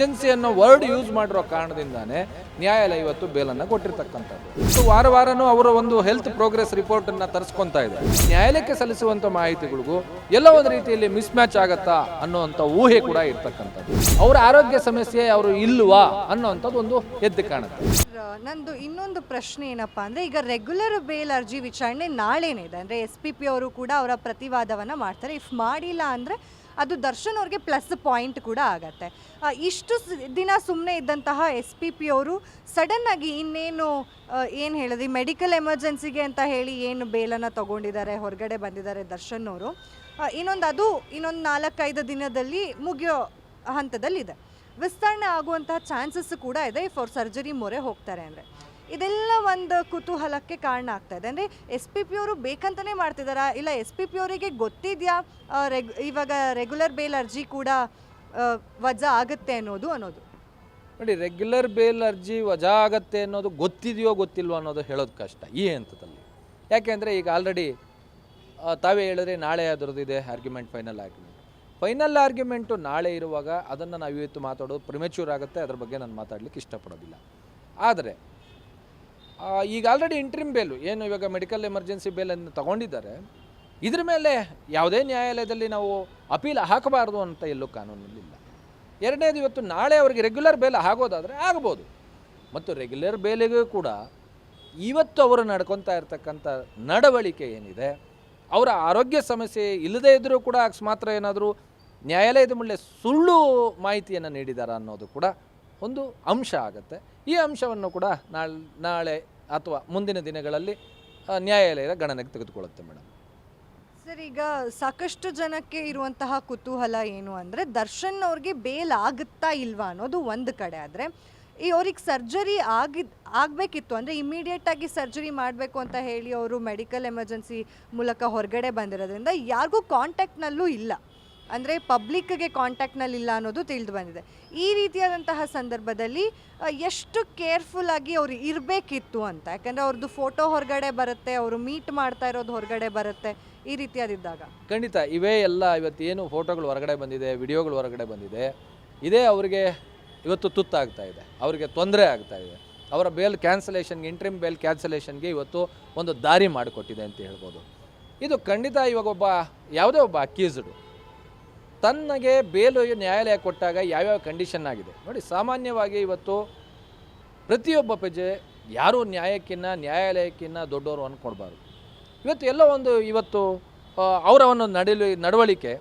Emergency ಅನ್ನೋ word use ಮಾಡಿರೋ ಕಾರಣದಿಂದಾನೇ ನ್ಯಾಯಾಲಯ ಇವತ್ತು ಬೇಲನ್ನು ಕೊಟ್ಟಿರ್ತಕ್ಕಂಥದ್ದು. ಸೊ ವಾರ ವಾರನೂ ಅವರ ಒಂದು ಹೆಲ್ತ್ ಪ್ರೋಗ್ರೆಸ್ ರಿಪೋರ್ಟನ್ನು ತರಿಸ್ಕೊತಾ ಇದೆ ನ್ಯಾಯಾಲಯಕ್ಕೆ ಸಲ್ಲಿಸುವಂಥ ಮಾಹಿತಿಗಳಿಗೂ ಎಲ್ಲ ಒಂದು ರೀತಿಯಲ್ಲಿ ಮಿಸ್ ಮ್ಯಾಚ್ ಆಗತ್ತಾ ಅನ್ನೋವಂಥ ಊಹೆ ಕೂಡ ಇರ್ತಕ್ಕಂಥದ್ದು. ಅವರ ಆರೋಗ್ಯ ಸಮಸ್ಯೆ ಅವರು ಇಲ್ವಾ ಅನ್ನೋವಂಥದ್ದು ಒಂದು ಎದ್ದು ಕಾಣುತ್ತೆ. ನಂದು ಇನ್ನೊಂದು ಪ್ರಶ್ನೆ ಏನಪ್ಪಾ ಅಂದ್ರೆ ಈಗ ರೆಗ್ಯುಲರ್ ಬೇಲ್ ಅರ್ಜಿ ವಿಚಾರಣೆ ನಾಳೆನೇ ಇದೆ. ಅಂದ್ರೆ ಎಸ್ ಪಿ ಪಿ ಅವರು ಕೂಡ ಅವರ ಪ್ರತಿವಾದವನ್ನ ಮಾಡ್ತಾರೆ. ಇಫ್ ಮಾಡಿಲ್ಲ ಅಂದ್ರೆ ಅದು ದರ್ಶನ್ ಅವ್ರಿಗೆ ಪ್ಲಸ್ ಪಾಯಿಂಟ್ ಕೂಡ ಆಗತ್ತೆ. ಇಷ್ಟು ದಿನ ಸುಮ್ಮನೆ ಇದ್ದಂತಹ ಎಸ್ ಪಿ ಪಿ ಅವರು ಸಡನ್ ಆಗಿ ಇನ್ನೇನು ಏನು ಹೇಳಿದ್ರಿ ಮೆಡಿಕಲ್ ಎಮರ್ಜೆನ್ಸಿಗೆ ಅಂತ ಹೇಳಿ ಏನು ಬೇಲನ್ನು ತಗೊಂಡಿದ್ದಾರೆ, ಹೊರಗಡೆ ಬಂದಿದ್ದಾರೆ ದರ್ಶನ್ ಅವರು. ಇನ್ನೊಂದು ಅದು ಇನ್ನೊಂದು ನಾಲ್ಕೈದು ದಿನದಲ್ಲಿ ಮುಗಿಯೋ ಹಂತದಲ್ಲಿದೆ. ವಿಸ್ತರಣೆ ಆಗುವಂತಹ ಚಾನ್ಸಸ್ ಕೂಡ ಇದೆ ಫಾರ್ ಸರ್ಜರಿ ಮೊರೆ ಹೋಗ್ತಾರೆ ಅಂದರೆ. ಇದೆಲ್ಲ ಒಂದು ಕುತೂಹಲಕ್ಕೆ ಕಾರಣ ಆಗ್ತಾ ಇದೆ. ಅಂದರೆ ಎಸ್ ಪಿ ಪಿ ಅವರು ಬೇಕಂತಲೇ ಮಾಡ್ತಿದ್ದಾರಾ ಇಲ್ಲ ಎಸ್ ಪಿ ಪಿ ಅವರಿಗೆ ಗೊತ್ತಿದೆಯಾ? ರೆಗ್ ಇವಾಗ ರೆಗ್ಯುಲರ್ ಬೇಲ್ ಅರ್ಜಿ ಕೂಡ ವಜಾ ಆಗುತ್ತೆ ಅನ್ನೋದು ಅನ್ನೋದು. ನೋಡಿ ರೆಗ್ಯುಲರ್ ಬೇಲ್ ಅರ್ಜಿ ವಜಾ ಆಗುತ್ತೆ ಅನ್ನೋದು ಗೊತ್ತಿದೆಯೋ ಗೊತ್ತಿಲ್ವೋ ಅನ್ನೋದು ಹೇಳೋದು ಕಷ್ಟ, ಈ ಹಂತದಲ್ಲಿ. ಯಾಕೆಂದರೆ ಈಗ ಆಲ್ರೆಡಿ ತಾವೇ ಹೇಳಿದ್ರೆ ನಾಳೆ ಅದರದ್ದಿದೆ argument final argument final argument ನಾಳೆ ಇರುವಾಗ ಅದನ್ನು ನಾವು ಇವತ್ತು ಮಾತಾಡೋದು ಪ್ರಿಮೆಚ್ಯೂರ್ ಆಗುತ್ತೆ, ಅದ್ರ ಬಗ್ಗೆ ನಾನು ಮಾತಾಡಲಿಕ್ಕೆ ಇಷ್ಟಪಡೋದಿಲ್ಲ. ಆದರೆ ಈಗ ಆಲ್ರೆಡಿ ಇಂಟ್ರಿಮ್ ಬೇಲು ಏನು ಇವಾಗ ಮೆಡಿಕಲ್ ಎಮರ್ಜೆನ್ಸಿ ಬೇಲನ್ನು ತಗೊಂಡಿದ್ದಾರೆ. ಇದ್ರ ಮೇಲೆ ಯಾವುದೇ ನ್ಯಾಯಾಲಯದಲ್ಲಿ ನಾವು ಅಪೀಲ್ ಹಾಕಬಾರ್ದು ಅಂತ ಎಲ್ಲೂ ಕಾನೂನಲ್ಲಿಲ್ಲ ಎರಡನೇದು ಇವತ್ತು ನಾಳೆ ಅವರಿಗೆ ರೆಗ್ಯುಲರ್ ಬೇಲ್ ಆಗೋದಾದರೆ ಆಗ್ಬೋದು. ಮತ್ತು ರೆಗ್ಯುಲರ್ ಬೇಲಿಗೂ ಕೂಡ ಇವತ್ತು ಅವರು ನಡ್ಕೊತಾ ಇರ್ತಕ್ಕಂಥ ನಡವಳಿಕೆ ಏನಿದೆ, ಅವರ ಆರೋಗ್ಯ ಸಮಸ್ಯೆ ಇಲ್ಲದೇ ಇದ್ದರೂ ಕೂಡ ಅಕಸ್ಮಾತ್ರ ಏನಾದರೂ ನ್ಯಾಯಾಲಯದ ಮುಂದೆ ಸುಳ್ಳು ಮಾಹಿತಿಯನ್ನು ನೀಡಿದಾರ ಅನ್ನೋದು ಕೂಡ ಒಂದು ಅಂಶ ಆಗುತ್ತೆ. ಈ ಅಂಶವನ್ನು ಕೂಡ ನಾಳೆ ನಾಳೆ ಅಥವಾ ಮುಂದಿನ ದಿನಗಳಲ್ಲಿ ನ್ಯಾಯಾಲಯದ ಗಣನೆಗೆ ತೆಗೆದುಕೊಳ್ಳುತ್ತೆ ಮೇಡಮ್. ಸರ್, ಈಗ ಸಾಕಷ್ಟು ಜನಕ್ಕೆ ಇರುವಂತಹ ಕುತೂಹಲ ಏನು ಅಂದರೆ, ದರ್ಶನ್ ಅವ್ರಿಗೆ ಬೇಲ್ ಆಗುತ್ತಾ ಇಲ್ವಾ ಅನ್ನೋದು ಒಂದು ಕಡೆ. ಆದರೆ, ಈ ಅವ್ರಿಗೆ ಸರ್ಜರಿ ಆಗಿದ್, ಆಗಬೇಕಿತ್ತು ಅಂದರೆ ಇಮಿಡಿಯೇಟಾಗಿ ಸರ್ಜರಿ ಮಾಡಬೇಕು ಅಂತ ಹೇಳಿ ಅವರು ಮೆಡಿಕಲ್ ಎಮರ್ಜೆನ್ಸಿ ಮೂಲಕ ಹೊರಗಡೆ ಬಂದಿರೋದ್ರಿಂದ ಯಾರಿಗೂ ಕಾಂಟ್ಯಾಕ್ಟ್ನಲ್ಲೂ ಇಲ್ಲ. ಅಂದರೆ ಪಬ್ಲಿಕ್ಗೆ ಕಾಂಟ್ಯಾಕ್ಟ್ನಲ್ಲಿ ಇಲ್ಲ ಅನ್ನೋದು ತಿಳಿದು ಬಂದಿದೆ. ಈ ರೀತಿಯಾದಂತಹ ಸಂದರ್ಭದಲ್ಲಿ ಎಷ್ಟು ಕೇರ್ಫುಲ್ ಆಗಿ ಅವ್ರು ಇರಬೇಕಿತ್ತು ಅಂತ, ಯಾಕಂದರೆ ಅವ್ರದ್ದು ಫೋಟೋ ಹೊರಗಡೆ ಬರುತ್ತೆ, ಅವರು ಮೀಟ್ ಮಾಡ್ತಾ ಇರೋದು ಹೊರಗಡೆ ಬರುತ್ತೆ, ಈ ರೀತಿಯಾದಿದ್ದಾಗ. ಖಂಡಿತ, ಇವೇ ಎಲ್ಲ ಇವತ್ತು ಏನು ಫೋಟೋಗಳು ಹೊರಗಡೆ ಬಂದಿದೆ ವಿಡಿಯೋಗಳು ಹೊರಗಡೆ ಬಂದಿದೆ, ಇದೇ ಅವರಿಗೆ ಇವತ್ತು ತುತ್ತಾಗ್ತಾ ಇದೆ, ಅವರಿಗೆ ತೊಂದರೆ ಆಗ್ತಾ ಇದೆ. ಅವರ ಬೇಲ್ ಕ್ಯಾನ್ಸಲೇಷನ್ಗೆ ಇಂಟ್ರಿಮ್ ಬೇಲ್ ಕ್ಯಾನ್ಸಲೇಷನ್ಗೆ ಇವತ್ತು ಒಂದು ದಾರಿ ಮಾಡಿಕೊಟ್ಟಿದೆ ಅಂತ ಹೇಳ್ಬೋದು. ಇದು ಖಂಡಿತ ಇವಾಗ ಒಬ್ಬ, ಯಾವುದೇ ಒಬ್ಬ ಅಕ್ಯೂಸ್ಡು ತನ್ನಗೆ ಬೇಲು ನ್ಯಾಯಾಲಯ ಕೊಟ್ಟಾಗ ಯಾವ್ಯಾವ ಕಂಡೀಷನ್ ಆಗಿದೆ? ನೋಡಿ, ಸಾಮಾನ್ಯವಾಗಿ ಇವತ್ತು ಪ್ರತಿಯೊಬ್ಬ ಪ್ರಜೆ ಯಾರೂ ನ್ಯಾಯಕ್ಕಿನ್ನ, ನ್ಯಾಯಾಲಯಕ್ಕಿನ್ನ ದೊಡ್ಡವರು ಅಂದ್ಕೊಡ್ಬಾರ್ದು ಇವತ್ತು ಎಲ್ಲೋ ಒಂದು ಇವತ್ತು ಅವರ ಒಂದು ನಡಲಿ, ನಡವಳಿಕೆ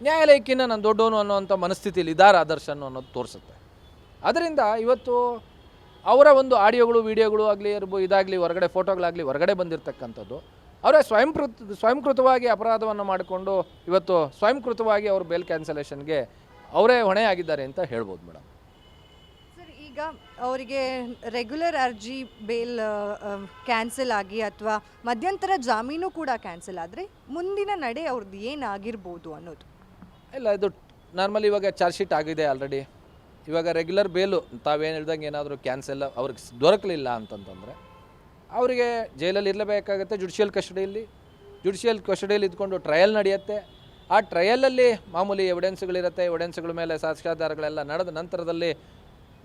ನ್ಯಾಯಾಲಯಕ್ಕಿನ್ನ ನಾನು ದೊಡ್ಡವನು ಅನ್ನೋವಂಥ ಮನಸ್ಥಿತಿಯಲ್ಲಿ ಇದ್ದಾರೆ ಆದರ್ಶ ಅನ್ನೋದು ತೋರಿಸುತ್ತೆ. ಅದರಿಂದ ಇವತ್ತು ಅವರ ಒಂದು ಆಡಿಯೋಗಳು, ವಿಡಿಯೋಗಳು ಆಗಲಿ ಇರ್ಬೋ ಇದಾಗಲಿ, ಹೊರಗಡೆ ಫೋಟೋಗಳಾಗಲಿ ಹೊರಗಡೆ ಬಂದಿರತಕ್ಕಂಥದ್ದು ಅವರೇ ಸ್ವಯಂಕೃತ ಸ್ವಯಂಕೃತವಾಗಿ ಅಪರಾಧವನ್ನು ಮಾಡಿಕೊಂಡು ಇವತ್ತು ಸ್ವಯಂಕೃತವಾಗಿ ಅವರು ಬೇಲ್ ಕ್ಯಾನ್ಸಲೇಷನ್ಗೆ ಅವರೇ ಹೊಣೆ ಆಗಿದ್ದಾರೆ ಅಂತ ಹೇಳ್ಬೋದು ಮೇಡಮ್. ಸರ್ ಈಗ ಅವರಿಗೆ ರೆಗ್ಯುಲರ್ ಅರ್ಜಿ ಬೇಲ್ ಕ್ಯಾನ್ಸಲ್ ಆಗಿ ಅಥವಾ ಮಧ್ಯಂತರ ಜಾಮೀನು ಕೂಡ ಕ್ಯಾನ್ಸಲ್ ಆದರೆ ಮುಂದಿನ ನಡೆ ಅವ್ರದ್ದು ಏನಾಗಿರ್ಬೋದು ಅನ್ನೋದು? ಇಲ್ಲ ಇದು ನಾರ್ಮಲಿ ಇವಾಗ ಚಾರ್ಜ್ ಶೀಟ್ ಆಗಿದೆ ಆಲ್ರೆಡಿ ಇವಾಗ ರೆಗ್ಯುಲರ್ ಬೇಲು ತಾವೇನು ಹೇಳ್ದಂಗೆ ಏನಾದರೂ ಕ್ಯಾನ್ಸಲ್ ಅವ್ರಿಗೆ ದೊರಕಲಿಲ್ಲ ಅಂತಂತಂದರೆ ಅವರಿಗೆ ಜೈಲಲ್ಲಿ ಇರಲೇಬೇಕಾಗುತ್ತೆ ಜುಡಿಷಿಯಲ್ ಕಸ್ಟಡಿಯಲ್ಲಿ ಜುಡಿಷಿಯಲ್ ಕಸ್ಟಡಿಯಲ್ಲಿ ಇದ್ಕೊಂಡು ಟ್ರಯಲ್ ನಡೆಯುತ್ತೆ. ಆ ಟ್ರಯಲಲ್ಲಿ ಮಾಮೂಲಿ ಎವಿಡೆನ್ಸ್ಗಳಿರುತ್ತೆ ಎವಿಡೆನ್ಸ್ಗಳ ಮೇಲೆ ಸಾಕ್ಷ್ಯಾಧಾರಗಳೆಲ್ಲ ನಡೆದ ನಂತರದಲ್ಲಿ,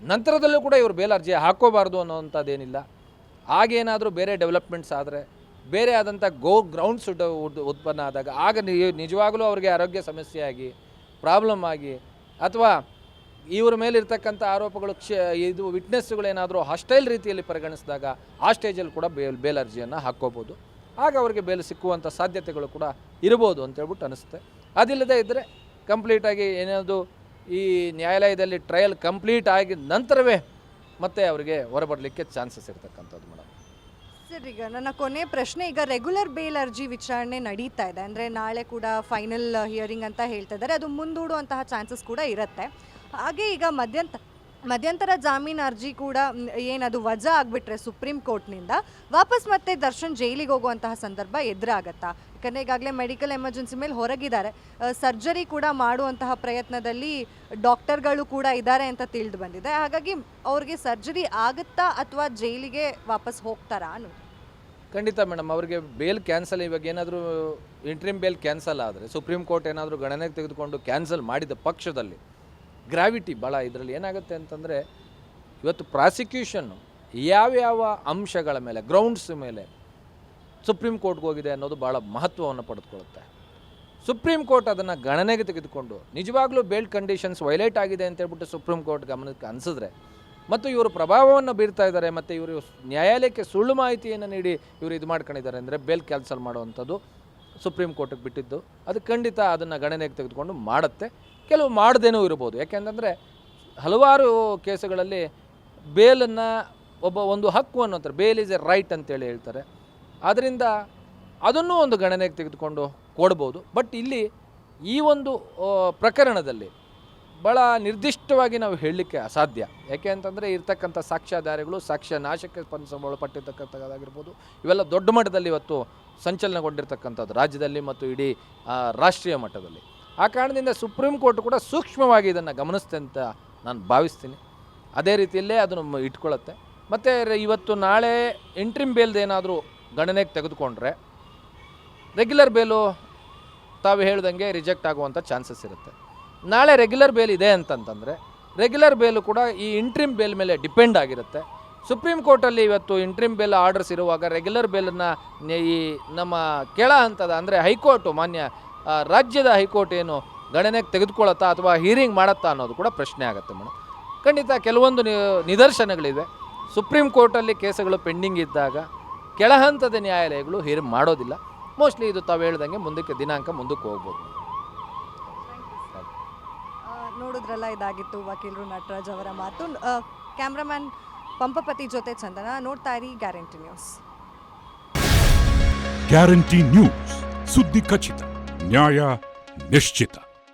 ನಂತರದಲ್ಲೂ ಕೂಡ ಇವರು ಬೇಲ್ ಅರ್ಜಿ ಹಾಕೋಬಾರ್ದು ಅನ್ನೋವಂಥದ್ದೇನಿಲ್ಲ. ಆಗೇನಾದರೂ ಬೇರೆ ಡೆವಲಪ್ಮೆಂಟ್ಸ್ ಆದರೆ, ಬೇರೆ ಆದಂಥ ಗೋ ಗ್ರೌಂಡ್ಸ್ ಉತ್ಪನ್ನ ಆದಾಗ, ಆಗ ನಿಜವಾಗಲೂ ಅವರಿಗೆ ಆರೋಗ್ಯ ಸಮಸ್ಯೆ ಆಗಿ ಪ್ರಾಬ್ಲಮ್ ಆಗಿ, ಅಥವಾ ಇವ್ರ ಮೇಲಿರ್ತಕ್ಕಂಥ ಆರೋಪಗಳು ಕ್ಷ, ಇದು ವಿಟ್ನೆಸ್ಗಳೇನಾದರೂ ಹಾಸ್ಟೈಲ್ ರೀತಿಯಲ್ಲಿ ಪರಿಗಣಿಸಿದಾಗ ಆ ಸ್ಟೇಜಲ್ಲಿ ಕೂಡ ಬೇಲ್ ಬೇಲ್ ಅರ್ಜಿಯನ್ನು ಹಾಕ್ಕೋಬೋದು. ಆಗ ಅವರಿಗೆ ಬೇಲ್ ಸಿಕ್ಕುವಂಥ ಸಾಧ್ಯತೆಗಳು ಕೂಡ ಇರ್ಬೋದು ಅಂತ ಹೇಳ್ಬಿಟ್ಟು ಅನಿಸುತ್ತೆ. ಅದಿಲ್ಲದೆ ಇದ್ದರೆ ಕಂಪ್ಲೀಟಾಗಿ ಏನಾದರೂ ಈ ನ್ಯಾಯಾಲಯದಲ್ಲಿ ಟ್ರಯಲ್ ಕಂಪ್ಲೀಟ್ ಆಗಿದ ನಂತರವೇ ಮತ್ತೆ ಅವರಿಗೆ ಹೊರಬರಲಿಕ್ಕೆ ಚಾನ್ಸಸ್ ಇರ್ತಕ್ಕಂಥದ್ದು ಮೇಡಮ್. ಸರ್, ಈಗ ನನ್ನ ಕೊನೆ ಪ್ರಶ್ನೆ, ಈಗ ರೆಗ್ಯುಲರ್ ಬೇಲ್ ಅರ್ಜಿ ವಿಚಾರಣೆ ನಡೀತಾ ಇದೆ. ಅಂದರೆ ನಾಳೆ ಕೂಡ ಫೈನಲ್ ಹಿಯರಿಂಗ್ ಅಂತ ಹೇಳ್ತಾ ಇದ್ದಾರೆ. ಅದು ಮುಂದೂಡುವಂತಹ ಚಾನ್ಸಸ್ ಕೂಡ ಇರುತ್ತೆ. ಹಾಗೆ ಈಗ ಮಧ್ಯಂತ, ಮಧ್ಯಂತರ ಜಾಮೀನು ಅರ್ಜಿ ಕೂಡ ಏನದು ವಜಾ ಆಗಿಬಿಟ್ರೆ ಸುಪ್ರೀಂ ಕೋರ್ಟ್ನಿಂದ ವಾಪಸ್ ಮತ್ತೆ ದರ್ಶನ್ ಜೈಲಿಗೆ ಹೋಗುವಂತಹ ಸಂದರ್ಭ ಎದುರಾಗತ್ತಾ? ಯಾಕಂದರೆ ಈಗಾಗಲೇ ಮೆಡಿಕಲ್ ಎಮರ್ಜೆನ್ಸಿ ಮೇಲೆ ಹೊರಗಿದ್ದಾರೆ. ಸರ್ಜರಿ ಕೂಡ ಮಾಡುವಂತಹ ಪ್ರಯತ್ನದಲ್ಲಿ ಡಾಕ್ಟರ್ಗಳು ಕೂಡ ಇದ್ದಾರೆ ಅಂತ ತಿಳಿದು ಬಂದಿದೆ. ಹಾಗಾಗಿ ಅವ್ರಿಗೆ ಸರ್ಜರಿ ಆಗುತ್ತಾ ಅಥವಾ ಜೈಲಿಗೆ ವಾಪಸ್ ಹೋಗ್ತಾರಾ ಅನ್ನೋದು. ಖಂಡಿತ ಮೇಡಮ್, ಅವರಿಗೆ ಬೇಲ್ ಕ್ಯಾನ್ಸಲ್, ಇವಾಗ ಏನಾದರೂ ಇಂಟ್ರಿಮ್ ಬೇಲ್ ಕ್ಯಾನ್ಸಲ್ ಆದರೆ, ಸುಪ್ರೀಂ ಕೋರ್ಟ್ ಏನಾದರೂ ಗಣನೆಗೆ ತೆಗೆದುಕೊಂಡು ಕ್ಯಾನ್ಸಲ್ ಮಾಡಿದ ಪಕ್ಷದಲ್ಲಿ ಗ್ರಾವಿಟಿ ಭಾಳ ಇದರಲ್ಲಿ ಏನಾಗುತ್ತೆ ಅಂತಂದರೆ, ಇವತ್ತು ಪ್ರಾಸಿಕ್ಯೂಷನ್ನು ಯಾವ್ಯಾವ ಅಂಶಗಳ ಮೇಲೆ ಗ್ರೌಂಡ್ಸ್ ಮೇಲೆ ಸುಪ್ರೀಂ ಕೋರ್ಟ್ಗೆ ಹೋಗಿದೆ ಅನ್ನೋದು ಭಾಳ ಮಹತ್ವವನ್ನು ಪಡೆದುಕೊಳ್ಳುತ್ತೆ. ಸುಪ್ರೀಂ ಕೋರ್ಟ್ ಅದನ್ನು ಗಣನೆಗೆ ತೆಗೆದುಕೊಂಡು, ನಿಜವಾಗ್ಲೂ ಬೇಲ್ಟ್ ಕಂಡೀಷನ್ಸ್ ವೈಲೇಟ್ ಆಗಿದೆ ಅಂತ ಹೇಳ್ಬಿಟ್ಟು ಸುಪ್ರೀಂ ಕೋರ್ಟ್ ಗಮನಕ್ಕೆ ಅನಿಸಿದ್ರೆ, ಮತ್ತು ಇವರು ಪ್ರಭಾವವನ್ನು ಬೀರ್ತಾ ಇದ್ದಾರೆ, ಮತ್ತು ಇವರು ನ್ಯಾಯಾಲಯಕ್ಕೆ ಸುಳ್ಳು ಮಾಹಿತಿಯನ್ನು ನೀಡಿ ಇವರು ಇದು ಮಾಡ್ಕೊಂಡಿದ್ದಾರೆ ಅಂದರೆ ಬೇಲ್ ಕ್ಯಾನ್ಸಲ್ ಮಾಡುವಂಥದ್ದು ಸುಪ್ರೀಂ ಕೋರ್ಟಿಗೆ ಬಿಟ್ಟಿದ್ದು, ಅದು ಖಂಡಿತ ಅದನ್ನು ಗಣನೆಗೆ ತೆಗೆದುಕೊಂಡು ಮಾಡುತ್ತೆ. ಕೆಲವು ಮಾಡದೇನೂ ಇರ್ಬೋದು. ಯಾಕೆಂತಂದರೆ ಹಲವಾರು ಕೇಸುಗಳಲ್ಲಿ ಬೇಲನ್ನು ಒಬ್ಬ ಒಂದು ಹಕ್ಕು ಅನ್ನೋಂತಾರೆ ಬೇಲ್ ಈಸ್ ಎ ರೈಟ್ ಅಂತೇಳಿ ಹೇಳ್ತಾರೆ. ಆದ್ದರಿಂದ ಅದನ್ನು ಒಂದು ಗಣನೆಗೆ ತೆಗೆದುಕೊಂಡು ಕೊಡ್ಬೋದು. ಬಟ್ ಇಲ್ಲಿ ಈ ಒಂದು ಪ್ರಕರಣದಲ್ಲಿ ಭಾಳ ನಿರ್ದಿಷ್ಟವಾಗಿ ನಾವು ಹೇಳಲಿಕ್ಕೆ ಅಸಾಧ್ಯ. ಯಾಕೆ ಅಂತಂದರೆ ಇರ್ತಕ್ಕಂಥ ಸಾಕ್ಷ್ಯಾಧಾರಿಗಳು ಸಾಕ್ಷ್ಯ ನಾಶಕ್ಕೆ ಒಳಪಟ್ಟಿರ್ತಕ್ಕಂಥದ್ದಾಗಿರ್ಬೋದು ಇವೆಲ್ಲ ದೊಡ್ಡ ಮಟ್ಟದಲ್ಲಿ ಇವತ್ತು ಸಂಚಲನಗೊಂಡಿರ್ತಕ್ಕಂಥದ್ದು ರಾಜ್ಯದಲ್ಲಿ ಮತ್ತು ಇಡೀ ರಾಷ್ಟ್ರೀಯ ಮಟ್ಟದಲ್ಲಿ. ಆ ಕಾರಣದಿಂದ ಸುಪ್ರೀಂ ಕೋರ್ಟ್ ಕೂಡ ಸೂಕ್ಷ್ಮವಾಗಿ ಇದನ್ನು ಗಮನಿಸ್ತೆ ಅಂತ ನಾನು ಭಾವಿಸ್ತೀನಿ. ಅದೇ ರೀತಿಯಲ್ಲೇ ಅದನ್ನು ಇಟ್ಕೊಳ್ಳುತ್ತೆ ಮತ್ತು ಇವತ್ತು ನಾಳೆ ಇಂಟ್ರಿಮ್ ಬೇಲ್ದು ಏನಾದರೂ ಗಣನೆಗೆ ತೆಗೆದುಕೊಂಡ್ರೆ ರೆಗ್ಯುಲರ್ ಬೇಲು ತಾವು ಹೇಳ್ದಂಗೆ ರಿಜೆಕ್ಟ್ ಆಗುವಂಥ ಚಾನ್ಸಸ್ ಇರುತ್ತೆ. ನಾಳೆ ರೆಗ್ಯುಲರ್ ಬೇಲ್ ಇದೆ ಅಂತಂತಂದರೆ ರೆಗ್ಯುಲರ್ ಬೇಲು ಕೂಡ ಈ ಇಂಟ್ರಿಮ್ ಬೇಲ್ ಮೇಲೆ ಡಿಪೆಂಡ್ ಆಗಿರುತ್ತೆ. ಸುಪ್ರೀಂ ಕೋರ್ಟಲ್ಲಿ ಇವತ್ತು ಇಂಟ್ರಿಮ್ ಬೇಲ್ ಆರ್ಡರ್ಸ್ ಇರುವಾಗ ರೆಗ್ಯುಲರ್ ಬೇಲನ್ನು ಈ ನಮ್ಮ ಕೆಳ ಹಂತದ ಅಂದರೆ ಹೈಕೋರ್ಟು ಮಾನ್ಯ ರಾಜ್ಯದ ಹೈಕೋರ್ಟ್ ಏನು ಗಣನೆಗೆ ತೆಗೆದುಕೊಳ್ಳುತ್ತಾ ಅಥವಾ ಹೀರಿಂಗ್ ಮಾಡುತ್ತಾ ಅನ್ನೋದು ಕೂಡ ಪ್ರಶ್ನೆ ಆಗುತ್ತೆ ಮೇಡಮ್. ಖಂಡಿತ ಕೆಲವೊಂದು ನಿ- ನಿದರ್ಶನಗಳಿವೆ. ಸುಪ್ರೀಂ ಕೋರ್ಟಲ್ಲಿ ಕೇಸುಗಳು ಪೆಂಡಿಂಗ್ ಇದ್ದಾಗ ಕೆಳಹಂತದ ನ್ಯಾಯಾಲಯಗಳು ಹೀರಿಂಗ್ ಮಾಡೋದಿಲ್ಲ. ಮೋಸ್ಟ್ಲಿ ಇದು ತಾವು ಹೇಳ್ದಂಗೆ ಮುಂದಕ್ಕೆ ದಿನಾಂಕ ಮುಂದಕ್ಕೆ ಹೋಗ್ಬೋದು. ಆ, ನೋಡಿದ್ರಲ್ಲ ಇದಾಗಿತ್ತು ವಕೀಲರು ನಟರಾಜ್ ಅವರ ಮಾತು. ಕ್ಯಾಮ್ರಾಮ್ಯಾನ್ ಪಂಪಪತಿ ಜೊತೆ ಚಂದನ ನೋಡ್ತಾ ಇರಿ ಗ್ಯಾರಂಟಿ ನ್ಯೂಸ್. Guarantee news. ಸುದ್ದಿ ಖಚಿತ. Няя, Мещита.